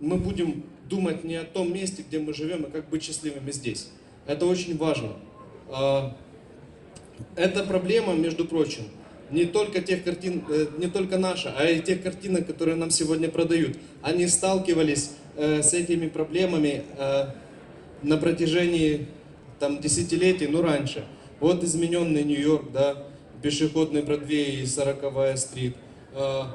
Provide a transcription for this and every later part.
мы будем думать не о том месте, где мы живем, и как быть счастливыми здесь. Это очень важно. А, Это проблема, между прочим, не только тех картин, э, не только наша, а и тех картинок, которые нам сегодня продают. Они сталкивались э, с этими проблемами э, на протяжении там, десятилетий, ну раньше. Вот измененный Нью-Йорк, да, пешеходный Бродвей и 40-я стрит,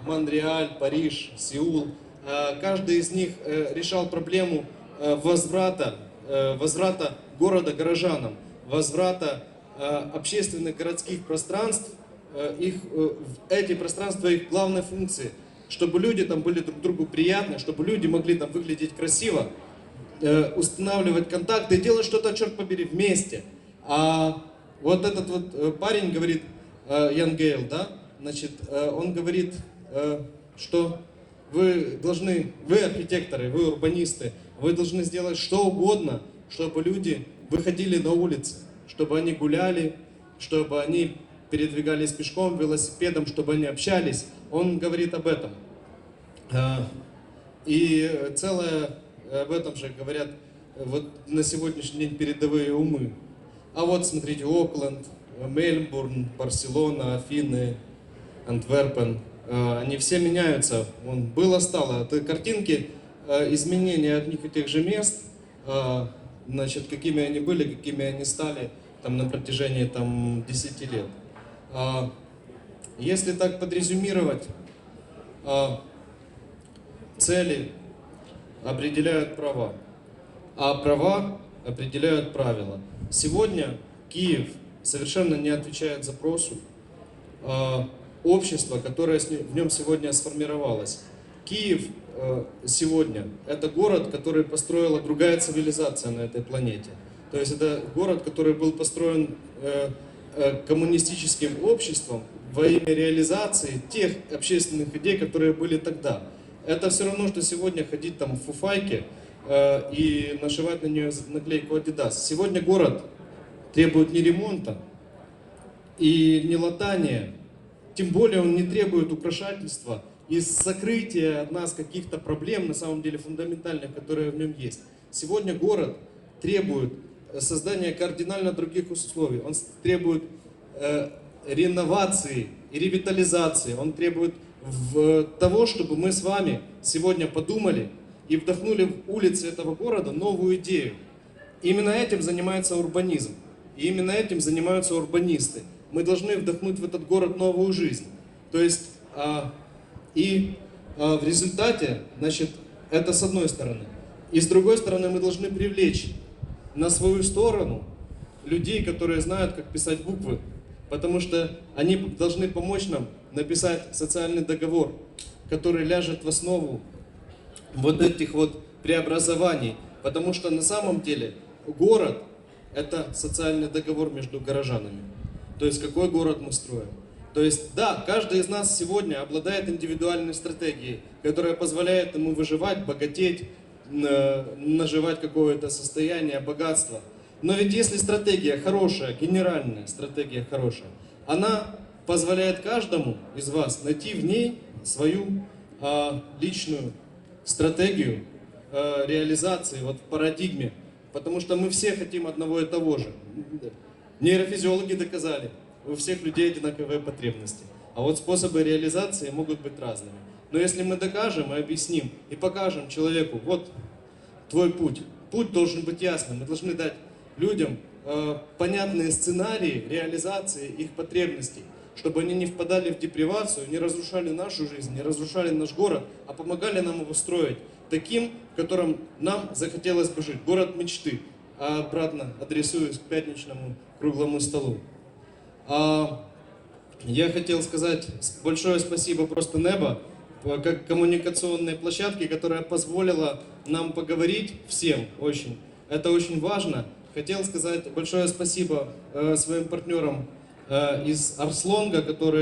Монреаль, Париж, Сеул. Э, Каждый из них э, решал проблему э, возврата, возврата города горожанам, возврата общественных городских пространств, их, эти пространства их главной функции, чтобы люди там были друг другу приятны, чтобы люди могли там выглядеть красиво, устанавливать контакты делать что-то, черт побери, вместе. А вот этот вот парень говорит, Ян Гейл, да, значит, он говорит, что вы должны, вы архитекторы, вы урбанисты, вы должны сделать что угодно, чтобы люди выходили на улицы, чтобы они гуляли, чтобы они передвигались пешком, велосипедом, чтобы они общались. Он говорит об этом. А, И целое об этом же говорят э, вот на сегодняшний день передовые умы. А вот смотрите, Окленд, Мельбурн, Барселона, Афины, Антверпен, они все меняются. Вон, было, стало. Это картинки э, изменения одних и тех же мест, э, значит, какими они были, какими они стали там, на протяжении там, 10 лет. Если так подрезюмировать, цели определяют права, а права определяют правила. Сегодня Киев совершенно не отвечает запросу общества, которое в нем сегодня сформировалось. Киев э, сегодня это город, который построила другая цивилизация на этой планете. То есть это город, который был построен э, э, коммунистическим обществом во имя реализации тех общественных идей, которые были тогда. Это все равно, что сегодня ходить там в фуфайке и нашивать на нее наклейку Adidas. Сегодня город требует не ремонта и не латания, тем более он не требует украшательства и сокрытия от нас каких-то проблем, на самом деле фундаментальных, которые в нем есть. Сегодня город требует э, создания кардинально других условий. Он требует э, реновации и ревитализации. Он требует в- того, чтобы мы с вами сегодня подумали и вдохнули в улицы этого города новую идею. Именно этим занимается урбанизм. И именно этим занимаются урбанисты. Мы должны вдохнуть в этот город новую жизнь. То есть, а, и а, в результате, значит, это с одной стороны. И с другой стороны, мы должны привлечь на свою сторону людей, которые знают, как писать буквы. Потому что они должны помочь нам написать социальный договор, который ляжет в основу вот этих вот преобразований. Потому что на самом деле город – это социальный договор между горожанами. То есть какой город мы строим. То есть да, каждый из нас сегодня обладает индивидуальной стратегией, которая позволяет ему выживать, богатеть, на- наживать какое-то состояние, богатство. Но ведь если стратегия хорошая, генеральная стратегия хорошая, она позволяет каждому из вас найти в ней свою а, личную стратегию э, реализации вот в парадигме, потому что мы все хотим одного и того же. Нейрофизиологи доказали, у всех людей одинаковые потребности, а вот способы реализации могут быть разными. Но если мы докажем и объясним и покажем человеку, вот твой путь, путь должен быть ясным, мы должны дать людям э, понятные сценарии реализации их потребностей, чтобы они не впадали в депривацию, не разрушали нашу жизнь, не разрушали наш город, а помогали нам его строить таким, в котором нам захотелось бы жить. Город мечты. А обратно адресуюсь к пятничному круглому столу. А, я хотел сказать большое спасибо просто Небо, э, как коммуникационной площадке, которая позволила нам поговорить всем очень. Это очень важно. Хотел сказать большое спасибо э, своим партнерам э, из Арслонга, которые